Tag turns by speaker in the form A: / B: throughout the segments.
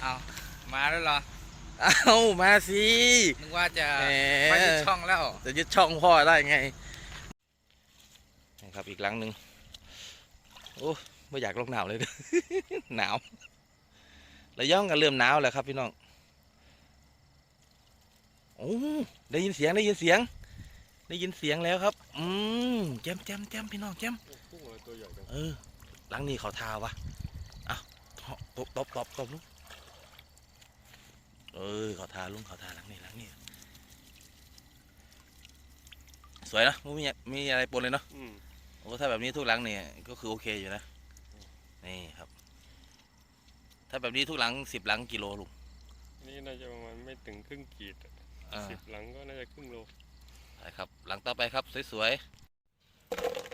A: เอามาแล้วเหรอ
B: เอามาสิ
A: นึกว่าจะ
B: แหม
A: ไปที่ช่องแล้ว
B: จะยึดช่องพ่อได้ไงนี่ครับอีกหลังหนึ่งโอ้ไม่อยากลงหนาวเลยเด้อหนาวระย่องกันเริ่มหนาวแล้วครับพี่น้องโอ้ได้ยินเสียงได้ยินเสียง ได้ยินเสียงแล้วครับ อืมแจมแจมแจมพี่น้องแจม
C: กุ้งอะไรตัวใหญ่จัง
B: เออหลังนี้เขาทาวะอะตบตบตบตบลุง เออเขาทาลุงเขาทาหลังนี้หลังนี้สวยนะไม่มีมีอะไรปนเลยเนาะ
C: อืม
B: โอ้ถ้าแบบนี้ทุกหลังเนี่ยก็คือโอเคอยู่นะนี่ครับ ถ้าแบบนี้ทุกหลังสิบหลังกิโลลุง
C: นี่น่าจะประมาณไม่ถึงครึ่งขีดอะ
B: อ่า
C: สิบหลังก็น่าจะครึ่งโล
B: ไปครับ หลังต่อไปครับสวยๆ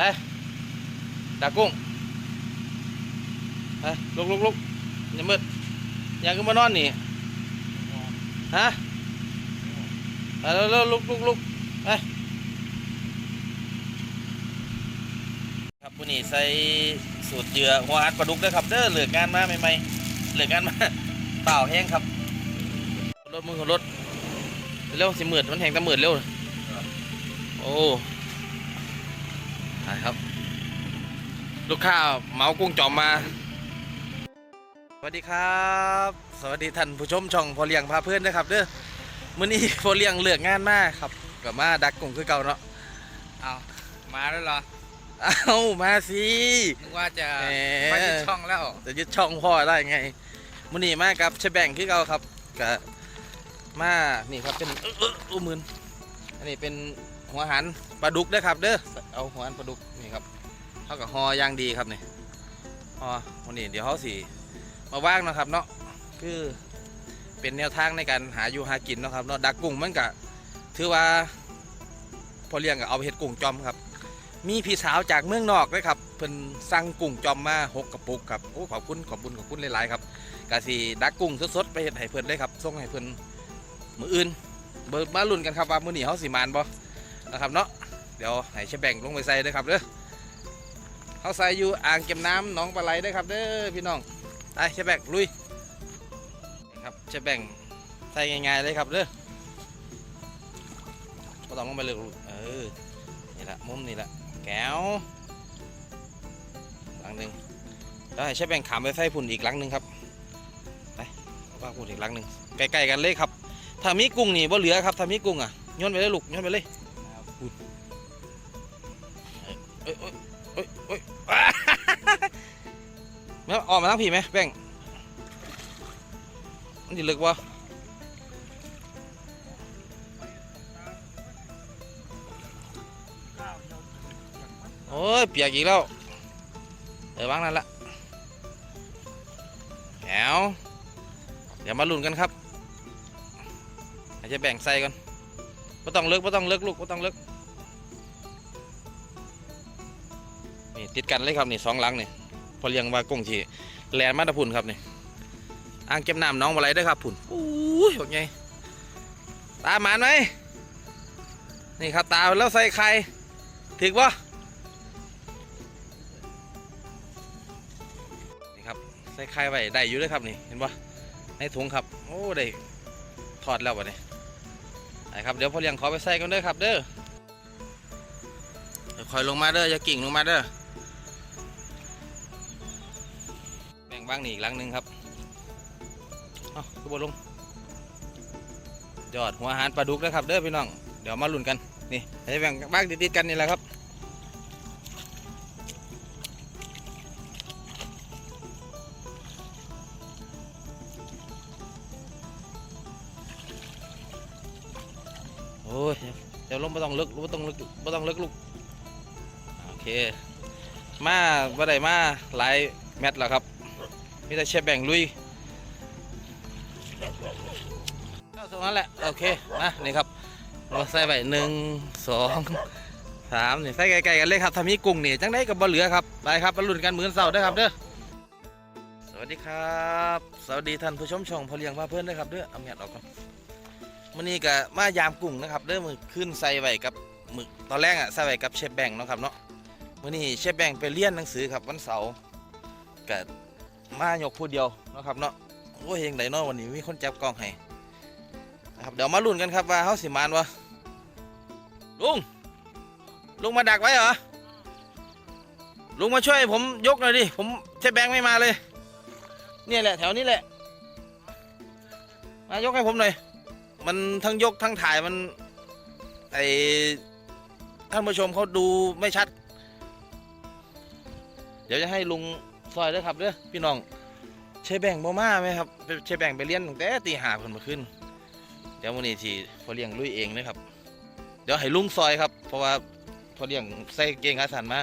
B: ไปดากุ้งไปลุกลุกลุกอย่ามืดอย่าขึ้นมานอนนี่ฮะไปเร็วเร็วลุกลุกลุกไปครับวันนี้ใส่สูตรเยื่อหัวหัดปลาดุกด้วยครับเด้อเหลืองานมาใหม่ๆเหลืองานมาเปล่าแห้งครับรถมือของรถเร็วสิมืดมันแห้งแตะมืดเร็วโอ้ ไปครับ ลูกค้าเหมากุ้งจอมมา สวัสดีครับ สวัสดีท่านผู้ชมช่องพอเลี้ยงพาเพื่อนนะครับเด้อมื้อนี้พอเลี้ยงเลือกงานมาครับก็มาดักกุ้งคือเก่าเนาะ
A: เอามาแล้วเหรอ
B: เอามาสิ
A: นึกว่าจะ
B: แหม
A: ไปที่ช่องแล้ว
B: จะยึดช่องพ่อได้ไงมื้อนี้มากับเชฟแบงค์คือเก่าครับก็มานี่ครับเป็นเอ้อเอ้ออู้มืนอันนี้เป็น หัวหันปลาดุกเด้อครับ เด้อเอาหัวหันปลาดุกนี่ครับเท่ากับฮอย่างดีครับนี่ฮอวันนี้เดี๋ยวเขาสิมาว่างนะครับเนาะคือเป็นแนวทางในการหาอยู่หากินนะครับเนาะดักกุ้งมันก็ถือว่าพอเลี้ยงก็เอาไปเฮ็ดกุ้งจอมครับ มีพี่สาวจากเมืองนอกด้วยครับเพิ่นสั่งกุ้งจอมมาหกกระปุกครับโอ้ขอบคุณขอบคุณขอบคุณหลายๆครับกะสิดักกุ้งสดๆไปเฮ็ดให้เพิ่นเลยครับส่งให้เพิ่นมืออื่นเบิดมาลุ้นกันครับว่ามื้อนี้เฮาสิมานบ่ นะครับเนาะเดี๋ยวให้เชฟแบ่งลงไปใส่เด้ครับเด้อเฮาใส่อยู่อ่างเก็บน้ำหนองปลาไหลเด้ครับเด้อพี่น้องไปเชฟแบ่งลุยครับเชฟแบ่งใส่ง่ายๆเลยครับเด้อบ่ต้องลงไปเลยลูกเออนี่ละมุมนี่ละแก้วหลังหนึ่งแล้วให้ใช้แบ่งขามไปใส่พุ่นอีกหลังหนึ่งครับไปเอาว่าพุ่นอีกหลังหนึ่งใกล้ๆกันเลยครับถ้ามีกุ้งนี่บ่เหลือครับถ้ามีกุ้งอะย้อนไปเลยลูกย้อนไปเลย อ้ยเอ้ยเอ้ยเอ้ยอ้ยแม่ออกมาทั้งผีไหมแบ่งมันจะลึกวะโอ้ยเปียกอีกแล้วเออวางนั่นละแก้วเดี๋ยวมาลุ้นกันครับอาจจะแบ่งใส่กันไม่ต้องเลิกไม่ต้องเลิกลูกไม่ต้องเลิก ติดกันเลยครับนี่สองหลังนี่พอเลี้ยงว่ากงที่แลนมาตะพุ่นครับนี่อ่างเก็บน้ำน้องมาไหลได้ครับพุ่นอู้ยโอเคตาหมานไหมนี่ครับตาแล้วใส่ไข่ถึกปะนี่ครับใส่ไข่ไว้ได้อยู่เลยครับนี่เห็นปะในถุงครับโอ้ได้ทอดแล้ววะเนี่ยไอ้ครับเดี๋ยวพอเลี้ยงขอไปใส่กันเด้อครับเด้อเดี๋ยวคอยลงมาเด้ออย่ากิ่งลงมาเด้อ แบ่งบ้างนี่อีกหลังหนึ่งครับเอ้าคือบนลงยอดหัวหารปลาดุกนะครับเด้อพี่น้อง เดี๋ยวมาลุ้นกัน นี่ให้แบ่งบ้างติดๆกันนี่แหละครับ โอ้ย เดี๋ยวลงไม่ต้องลึกไม่ต้องลึกไม่ต้องลึกลูก โอเค มาบ่ได้มาหลายแมตช์แล้วครับ มีแต่เชฟแบ่งลุยก็ตรงนั้นแหละ โอเคนะนี่ครับเราใส่ไปหนึ่งสองสามนี่ใส่ไกลๆกันเลยครับถ้ามีกุ้งนี่จังได้กับบ่เหลือครับไปครับมาลุ้นกันมื้อเสาร์ได้อครับเด้อสวัสดีครับ สวัสดีท่านผู้ชมช่องพอเลี้ยงมาเพื่อนด้วยครับเด้อเอาเมียดออกก่อนมื้อนี้ก็มายามกุ้งนะครับเด้อมือขึ้นใส่ไว้กับมึกตอนแรกอะใส่ไว้กับเชฟแบงค์เนาะครับเนาะมื้อนี้เชฟแบงค์ไปเรียนหนังสือครับวันเสาร์ก็ มาหยกผู้เดียวนะครับเนาะโอ้ยยังไงเนาะวันนี้มีคนจับกล้องให้นะครับเดี๋ยวมาลุ้นกันครับว่าเขาสิมานวะลุงลุงมาดักไว้เหรอลุงมาช่วยผมยกหน่อยดิผมเชฟแบงไม่มาเลย เนี่ยแหละแถวนี้แหละ มายกให้ผมหน่อยมันทั้งยกทั้งถ่ายมันไอท่านผู้ชมเขาดูไม่ชัด เดี๋ยวจะให้ลุง ซอยด้วยครับเด้อพี่น้องเชฟแบงค์บ่มาไหมครับเชฟแบงค์ไปเรียนตั้งแต่ตีห้าเพิ่นมาขึ้นเดี๋ยววันนี้ที่พอเลี้ยงลุยเองนะครับ เดี๋ยวให้ลุงซอยครับ เพราะว่าพอเลี้ยงใส่เกงขาสันมา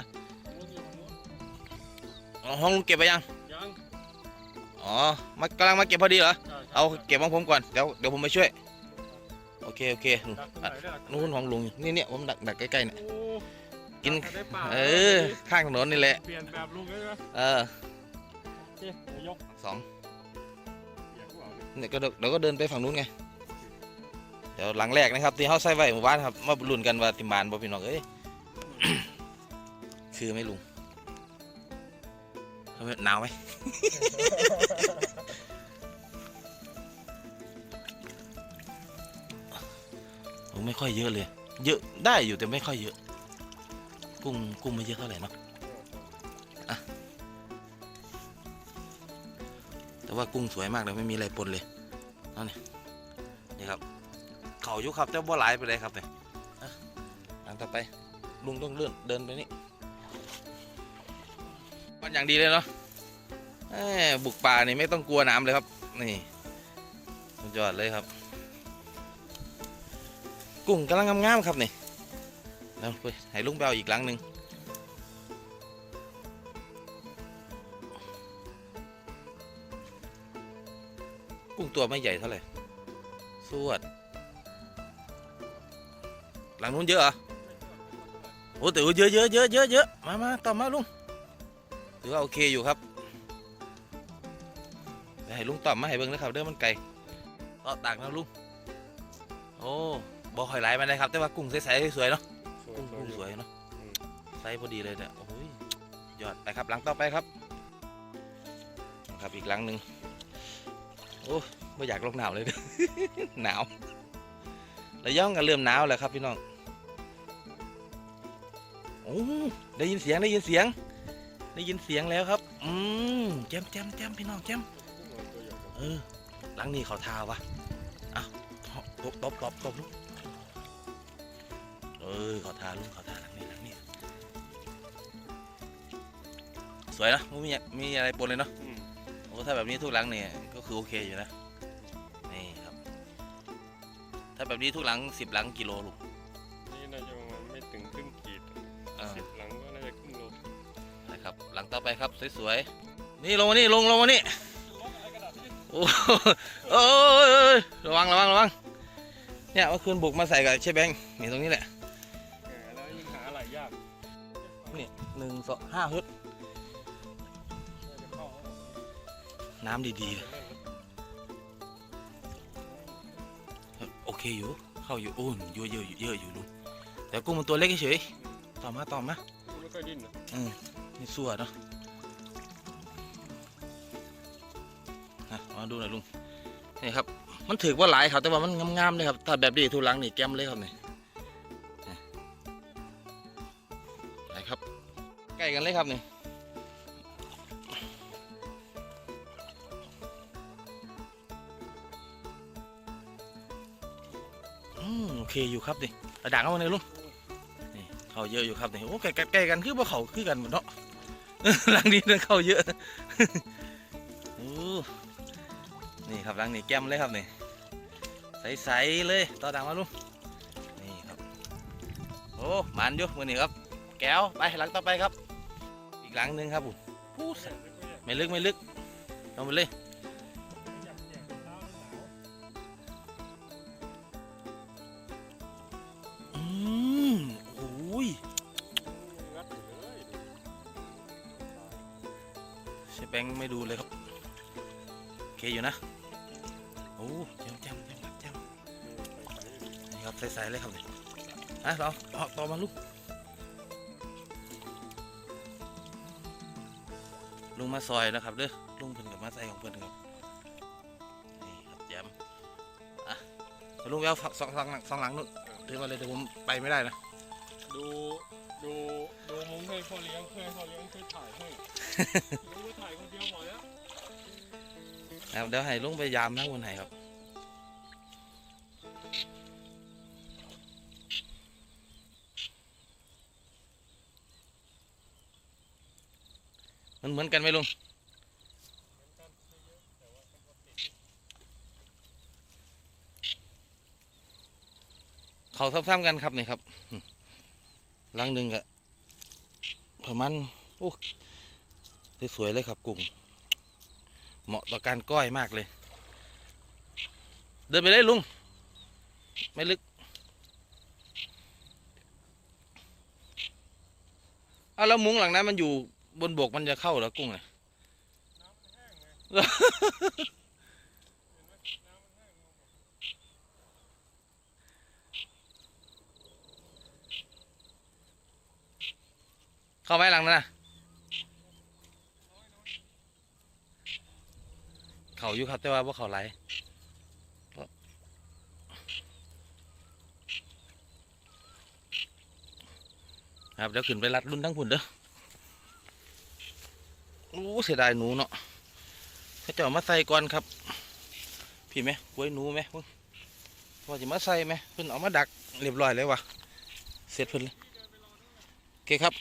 B: เอาห้องลุงเก็บไปยัง
C: ยัง
B: อ๋อมากำลังมาเก็บพอดีเหรอ
C: ใช่ใช่
B: เอาเก็บของผมก่อนเดี๋ยวเดี๋ยวผมไปช่วย โอเคโอเคนู่น
C: ดักตรง
B: อะ
C: ไหนได้ล่ะ
B: นู่นของลุงนี่เนี่ยผมดักดักใกล้ๆเนี่ย
C: โอ้
B: กิน
C: ดัได้ปลา
B: เออ ข้างถนนนี่แหละ
C: เปลี่ยนแบบลุงได้ไหม
B: เออ
C: โอเคเดี๋ยวยก
B: สอง
C: เปลี่ยนกูเอาเลย
B: เนี่ยก็เดี๋ยวเดี๋ยวก็เดินไปฝั่งนู้นไง เดี๋ยวหลังแรกนะครับที่เขาใส่ไว้หมู่บ้านครับ มาลุ้นกันว่าติมบานบ่พี่น้องเอ้ย คือไหม่ลุงเอาไหมหนาวไหมโอ้ไม่ค่อยเยอะเลย เยอะได้อยู่แต่ไม่ค่อยเยอะ กุ้งกุ้งไม่เยอะเท่าไหร่เนาะแต่ว่ากุ้งสวยมากเลยไม่มีอะไรปนเลยนั่นนี่นี่ครับ เขาอยู่ครับแต่บ่หลายไปเลยครับเนี่ยอะอันต่อไปลุงต้องเลื่อนเดินไปนี่มันอย่างดีเลยเนาะบุกป่านี่ไม่ต้องกลัวน้ำเลยครับ นี่สุดยอดเลยครับ กุ้งกำลังงามๆครับนี่ แล้วไปให้ลุงไปเอาอีกหลังหนึ่งกุ้งตัวไม่ใหญ่เท่าไหร่ สวด หลังนู้นเยอะเหรอโอ้แต่ว่าเยอะเยอะเยอะเยอะเยอะมามาต่อมาลุง ถือว่าโอเคอยู่ครับให้ลุงตอบมาให้เบิ่งนะครับเด้อมันไก่ต่อตากนะลุง โอ้บอหอยไหลมาเลยครับ แต่ว่ากุ้งใสๆสวยๆเนาะ
C: สวย
B: กุ้ง
C: สวย
B: กุ้ง
C: อยู่
B: สวยเนาะ
C: อืม
B: ไซส์พอดีเลยเนี่ยโอ้ยยอดไปครับหลังต่อไปครับครับอีกหลังหนึ่งโอ้ไม่อยากลงหนาวเลยหนาวระย่องกันเริ่มหนาวแล้วครับพี่น้องโอ้ได้ยินเสียงได้ยินเสียง ได้ยินเสียงแล้วครับ อืมแจมแจมแจมพี่น้องแจม
C: กุ้งเอาตัวใหญ่กว่า
B: เออหลังนี้เขาทาวะอ้าวตบตบตบตบลูก เออเขาทาลุงเขาทาหลังนี้หลังนี้สวยนะไม่มีมีอะไรปนเลยเนาะ
C: อืม
B: โอ้ถ้าแบบนี้ทุกหลังเนี่ยก็คือโอเคอยู่นะนี่ครับ ถ้าแบบนี้ทุกหลังสิบหลังกิโลลูก
C: นี่น่าจะประมาณไม่ถึงครึ่งขีด
B: เออ
C: สิบหลังก็น่าจะครึ่งโล
B: นะครับ หลังต่อไปครับสวยๆนี่ลงมานี่ลงลงมานี่โอ้โหโอ้ยระวังระวังระวังเนี่ยเมื่อคืนบุกมาใส่กับเชฟแบงค์นี่ตรงนี้แหละ
C: ห
B: นึ่งสองห้าฮึด
C: น่าจะเข้าแล้ว
B: น้ำดีๆ
C: จะ
B: เลย
C: เล่นแล้ว
B: โอเคอยู่ เข้าอยู่โอ้ยเยอะเยอะอยู่เยอะอยู่ลุงแต่กุ้งมันตัวเล็กเฉยๆต่อมาต่อมา
C: กุ้งไม่ค่อยดิ้นนะ
B: นี่สัวเนาะอะมาดูหน่อยลุงนี่ครับ มันถือว่าหลายครับแต่ว่ามันงามๆเลยครับ ถ้าแบบนี้ทุลังนี่แก้มเลยครับนี่นี่ กันเลยครับนี่โอเคอยู่ครับนี่ระดังเอามาเลยลุงนี่เขาเยอะอยู่ครับนี่โอ้ใกล้ใกล้ๆกันคือว่าเขาคือกันหมดเนาะหลังนี้เรื่อเขาเยอะโอ้นี่ครับหลังนี้แก้มเลยครับนี่ใสๆเลยต่อดังมาลุงนี่ครับโอ้มันอยู่มือนี่ครับแก้วไปหลังต่อไปครับ หลังหนึ่งครับผมผู้ไม่ลึกไม่ลึกลงไปเลยอืมโอ้ยเชฟแบงค์ไม่ดูเลยครับโอเคอยู่นะโอ้ยจำจำจำจำนี่ครับใสๆเลยครับเนี่ยอะเราออต่อมาลูก ลุงมาซอยนะครับเด้อลุงเพิ่นกับมาใส่ของเพิ่นครับนี่ครับแจ่มอะเดี๋ยวลุงไปเอาสองสองหลังสองหลังนู่นถือมาเลยเดี๋ยวผมไปไม่ได้นะ
C: ดูดูดูมุ้งให้พ่อเลี้ยงเพื่อให้พ่อเลี้ยงช่วยถ่ายให้ลุงก็ถ่ายคนเดียวหมดแล้ว
B: ครับเดี๋ยวให้ลุงไปยามทั้งคนไหนครับ เหมือนกันไหมลุงเขาซ้ำๆกันครับนี่ครับหลังหนึ่งก็ประมาณโอ้สวยๆเลยครับกุ้งเหมาะต่อการก้อยมากเลย เดินไปเลยลุง ไม่ลึกเอาแล้วมุ้งหลังนั้นมันอยู่ บนบกมันจะเข้าเหรอกุ้งอะเข้าไหมหลังนั้นนะเขาอยู่ครับแต่ว่าพวกเขาไหลครับเดี๋ยวขึ้นไปรัดรุ่นทั้งพุ่นเด้อ เสียดายหนูเนาะเขาจะเอมาใส่ก่อนครับ พี่ไหมกล้วยหนูไหมเพิ่นว่าจะมาใส่ไหมเพิ่นเอามาดักเรียบร้อยเลยวะเสร็จเพิ่นเลยโอเคครับ